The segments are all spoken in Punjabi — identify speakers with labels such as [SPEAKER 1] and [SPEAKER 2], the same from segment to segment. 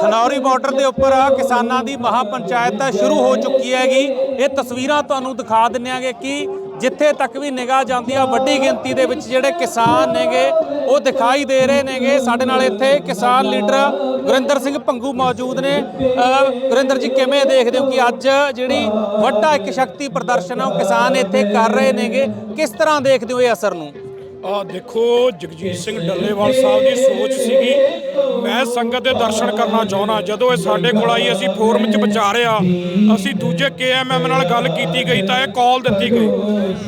[SPEAKER 1] ਖਨੌਰੀ ਬਾਰਡਰ ਦੇ ਉੱਪਰ ਕਿਸਾਨਾਂ ਦੀ ਮਹਾ ਪੰਚਾਇਤ ਸ਼ੁਰੂ ਹੋ ਚੁੱਕੀ ਹੈਗੀ। ਇਹ ਤਸਵੀਰਾਂ ਤੁਹਾਨੂੰ ਦਿਖਾ ਦਿੰਨੇਾਂਗੇ ਕਿ ਜਿੱਥੇ ਤੱਕ ਵੀ ਨਿਗਾਹ ਜਾਂਦੀ ਆ, ਵੱਡੀ ਗਿਣਤੀ ਦੇ ਵਿੱਚ ਜਿਹੜੇ ਕਿਸਾਨ ਨੇਗੇ, ਉਹ ਦਿਖਾਈ ਦੇ ਰਹੇ ਨੇਗੇ। ਸਾਡੇ ਨਾਲ ਇੱਥੇ ਕਿਸਾਨ ਲੀਡਰ ਗੁਰਿੰਦਰ ਸਿੰਘ ਭੰਗੂ ਮੌਜੂਦ ਨੇ। ਗੁਰਿੰਦਰ ਜੀ, ਕਿਵੇਂ ਦੇਖਦੇ ਹੋ ਕਿ ਅੱਜ ਜਿਹੜੀ ਵੱਡਾ ਇੱਕ ਸ਼ਕਤੀ ਪ੍ਰਦਰਸ਼ਨ ਆ, ਉਹ ਕਿਸਾਨ ਇੱਥੇ ਕਰ ਰਹੇ ਨੇਗੇ? ਕਿਸ ਤਰ੍ਹਾਂ ਦੇਖਦੇ ਹੋ ਇਹ ਅਸਰ ਨੂੰ?
[SPEAKER 2] ਆ ਦੇਖੋ, ਜਗਜੀਤ ਸਿੰਘ ਡੱਲੇਵਾਲ ਸਾਹਿਬ ਦੀ ਸੋਚ ਸੀਗੀ ਮੈਂ ਸੰਗਤ ਦੇ ਦਰਸ਼ਨ ਕਰਨਾ ਚਾਹੁੰਦਾ, ਜਦੋਂ ਇਹ ਸਾਡੇ ਕੋਲ ਆਈ, ਅਸੀਂ ਫੋਰਮ 'ਚ ਵਿਚਾਰਿਆ, ਅਸੀਂ ਦੂਜੇ ਕੇਐਮਐਮ ਨਾਲ ਗੱਲ ਕੀਤੀ ਗਈ ਤਾਂ ਇਹ ਕਾਲ ਦਿੱਤੀ ਗਈ।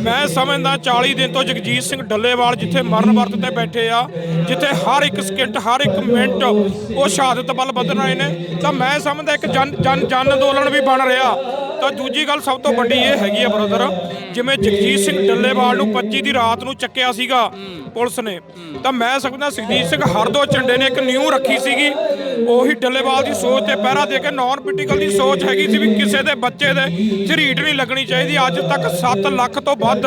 [SPEAKER 2] ਮੈਂ ਸਮਝਦਾ 40 ਦਿਨ ਤੋਂ ਜਗਜੀਤ ਸਿੰਘ ਡੱਲੇਵਾਲ ਜਿੱਥੇ ਮਰਨ ਵਰਤ ਤੇ ਬੈਠੇ ਆ, ਜਿੱਥੇ ਹਰ ਇੱਕ ਸਕਿੰਟ ਹਰ ਇੱਕ ਮਿੰਟ ਉਹ ਸ਼ਹਾਦਤ ਵੱਲ ਵਧ ਰਹੇ ਨੇ, ਤਾਂ ਮੈਂ ਸਮਝਦਾ ਇੱਕ ਜਨ ਜਨ ਜਨ ਅੰਦੋਲਨ ਵੀ ਬਣ ਰਿਹਾ। ਤਾਂ ਦੂਜੀ ਗੱਲ ਸਭ ਤੋਂ ਵੱਡੀ ਇਹ ਹੈਗੀ ਆ ਬ੍ਰਦਰ ਜਿਵੇਂ ਜਗਜੀਤ ਸਿੰਘ ਡੱਲੇਵਾਲ ਨੂੰ 25 ਦੀ ਰਾਤ ਨੂੰ ਚੱਕਿਆ ਸੀਗਾ ਪੁਲਿਸ ਨੇ, ਤਾਂ ਮੈਂ ਸਮਝਦਾ ਸੁਖਜੀਤ ਸਿੰਘ ਹਰਦੋ ਝੰਡੇ ਨੇ ਇੱਕ ਨਿਊ ਰੱਖੀ ਸੀਗੀ, ਉਹੀ ਡੱਲੇਵਾਲ ਦੀ ਸੋਚ ਤੇ ਪਹਿਰਾ ਦੇ ਕੇ ਨਾਨ ਪੋਲੀਟੀਕਲ ਦੀ ਸੋਚ ਹੈਗੀ ਸੀ ਵੀ ਕਿਸੇ ਦੇ ਬੱਚੇ ਦੇ ਝਰੀਟ ਨਹੀਂ ਲੱਗਣੀ ਚਾਹੀਦੀ, ਅੱਜ ਤੱਕ 7 ਲੱਖ ਤੋਂ ਵੱਧ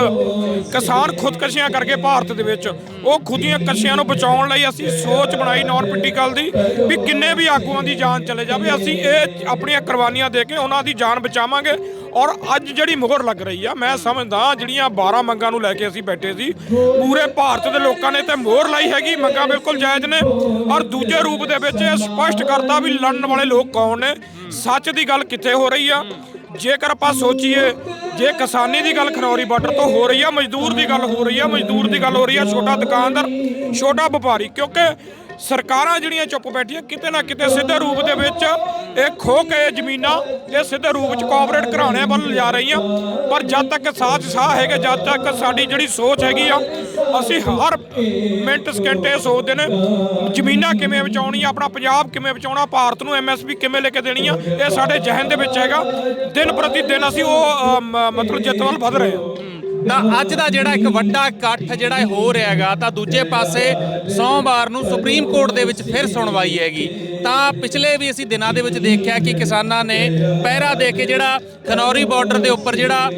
[SPEAKER 2] ਕਿਸਾਨ ਖੁਦਕਸ਼ੀਆਂ ਕਰਕੇ ਭਾਰਤ ਦੇ ਵਿੱਚ ਉਹ ਖੁਦੀਆਂ ਕੱਛਿਆਂ ਨੂੰ ਬਚਾਉਣ ਲਈ ਅਸੀਂ ਸੋਚ ਬਣਾਈ ਨਾਨ ਪੋਲੀਟੀਕਲ ਦੀ ਵੀ ਕਿੰਨੇ ਵੀ ਆਗੂਆਂ ਦੀ ਜਾਨ ਚਲੇ ਜਾਵੇ। ਅਸੀਂ ਇਹ ਆਪਣੀਆਂ ਕੁਰਬਾਨੀਆਂ ਦੇ ਕੇ ਉਹਨਾਂ ਦੀ ਜਾਨ ਬਚਾਵਾਂਗੇ ਔਰ ਅੱਜ ਜਿਹੜੀ ਮੋਹਰ ਲੱਗ ਰਹੀ ਆ, ਮੈਂ ਸਮਝਦਾ ਜਿਹੜੀਆਂ 12 ਮੰਗਾਂ ਨੂੰ ਲੈ ਕੇ ਅਸੀਂ ਬੈਠੇ ਸੀ, ਪੂਰੇ ਭਾਰਤ ਦੇ ਲੋਕਾਂ ਨੇ ਤੇ ਮੋਹਰ ਲਾਈ ਹੈਗੀ, ਮੰਗਾਂ ਬਿਲਕੁਲ ਜਾਇਜ਼ ਨੇ ਔਰ ਦੂਜੇ ਰੂਪ ਦੇ ਵਿੱਚ ਇਹ ਸਪਸ਼ਟ ਕਰਤਾ ਵੀ ਲੜਨ ਵਾਲੇ ਲੋਕ ਕੌਣ ਨੇ, ਸੱਚ ਦੀ ਗੱਲ ਕਿੱਥੇ ਹੋ ਰਹੀ ਆ? ਜੇਕਰ ਆਪਾਂ ਸੋਚੀਏ ਜੇ ਕਿਸਾਨੀ ਦੀ ਗੱਲ ਖਨੌਰੀ ਬਾਰਡਰ ਤੋਂ ਹੋ ਰਹੀ ਆ, ਮਜ਼ਦੂਰ ਦੀ ਗੱਲ ਹੋ ਰਹੀ ਆ, ਮਜ਼ਦੂਰ ਦੀ ਗੱਲ ਹੋ ਰਹੀ ਆ, ਛੋਟਾ ਦੁਕਾਨਦਾਰ, ਛੋਟਾ ਵਪਾਰੀ, ਕਿਉਂਕਿ ਸਰਕਾਰਾਂ ਜਿਹੜੀਆਂ ਚੁੱਪ ਬੈਠੀਆਂ, ਕਿਤੇ ਨਾ ਕਿਤੇ ਸਿੱਧੇ ਰੂਪ ਦੇ ਵਿੱਚ ਇਹ ਖੋ ਕੇ ਜ਼ਮੀਨਾਂ, ਇਹ ਸਿੱਧੇ ਰੂਪ ਵਿੱਚ ਕੋਆਪਰੇਟ ਘਰਾਣਿਆਂ ਵੱਲ ਲਿਜਾ ਰਹੀਆਂ। ਪਰ ਜਦ ਤੱਕ ਸਾਥ ਸਾਹ ਹੈਗੇ, ਜਦ ਤੱਕ ਸਾਡੀ ਜਿਹੜੀ ਸੋਚ ਹੈਗੀ ਆ ਅਸੀਂ ਹਰ ਮਿੰਟ ਸਕਿੰਟ ਇਹ ਸੋਚਦੇ ਨੇ ਜ਼ਮੀਨਾਂ ਕਿਵੇਂ ਬਚਾਉਣੀਆਂ, ਆਪਣਾ ਪੰਜਾਬ ਕਿਵੇਂ ਬਚਾਉਣਾ, ਭਾਰਤ ਨੂੰ ਐਮਐਸਪੀ ਕਿਵੇਂ ਲੈ ਕੇ ਦੇਣੀ ਆ ਇਹ ਸਾਡੇ ਜ਼ਿਹਨ ਦੇ ਵਿੱਚ ਹੈਗਾ। ਦਿਨ ਪ੍ਰਤੀ ਦਿਨ ਅਸੀਂ ਉਹ ਮ- ਮਤਲਬ ਜਿੱਤ ਵੱਲ ਵਧ ਰਹੇ ਹਾਂ।
[SPEAKER 1] ਤਾਂ ਅੱਜ ਦਾ ਜਿਹੜਾ ਇੱਕ ਵੱਡਾ ਇਕੱਠ ਜਿਹੜਾ ਇਹ ਹੋ ਰਿਹਾ ਹੈਗਾ, ਤਾਂ ਦੂਜੇ ਪਾਸੇ ਸੋਮਵਾਰ ਨੂੰ ਸੁਪਰੀਮ ਕੋਰਟ ਦੇ ਵਿੱਚ ਫਿਰ ਸੁਣਵਾਈ ਹੈਗੀ। ਤਾਂ ਪਿਛਲੇ ਵੀ ਅਸੀਂ ਦਿਨਾਂ ਦੇ ਵਿੱਚ ਦੇਖਿਆ ਕਿ ਕਿਸਾਨਾਂ ਨੇ ਪਹਿਰਾ ਦੇ ਕੇ ਜਿਹੜਾ ਖਨੌਰੀ ਬਾਰਡਰ ਦੇ ਉੱਪਰ ਜਿਹੜਾ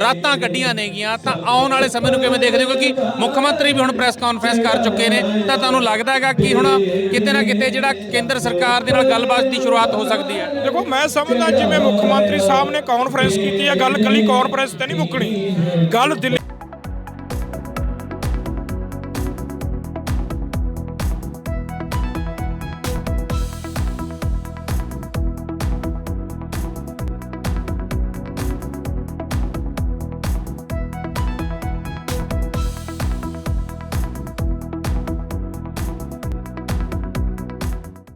[SPEAKER 1] ਰਾਤਾਂ ਕੱਢੀਆਂ ਨੇਗੀਆਂ, ਤਾਂ ਆਉਣ ਵਾਲੇ ਸਮੇਂ ਨੂੰ ਕਿਵੇਂ ਦੇਖਦੇ ਹੋ? ਕਿਉਂਕਿ ਮੁੱਖ ਮੰਤਰੀ ਵੀ ਹੁਣ ਪ੍ਰੈਸ ਕਾਨਫਰੰਸ ਕਰ ਚੁੱਕੇ ਨੇ, ਤਾਂ ਤੁਹਾਨੂੰ ਲੱਗਦਾ ਹੈਗਾ ਕਿ ਹੁਣ ਕਿਤੇ ਨਾ ਕਿਤੇ ਜਿਹੜਾ ਕੇਂਦਰ ਸਰਕਾਰ ਦੇ ਨਾਲ ਗੱਲਬਾਤ ਦੀ ਸ਼ੁਰੂਆਤ ਹੋ ਸਕਦੀ ਹੈ?
[SPEAKER 2] ਦੇਖੋ, ਮੈਂ ਸਮਝਦਾ ਜਿਵੇਂ ਮੁੱਖ ਮੰਤਰੀ ਸਾਹਿਬ ਨੇ ਕਾਨਫਰੰਸ ਕੀਤੀ ਹੈ, ਗੱਲ ਕੱਲੀ ਕਾਨਫਰੰਸ ਤੇ ਨਹੀਂ ਮੁੱਕਣੀ। ਗੱਲ ਦਿੱਲੀ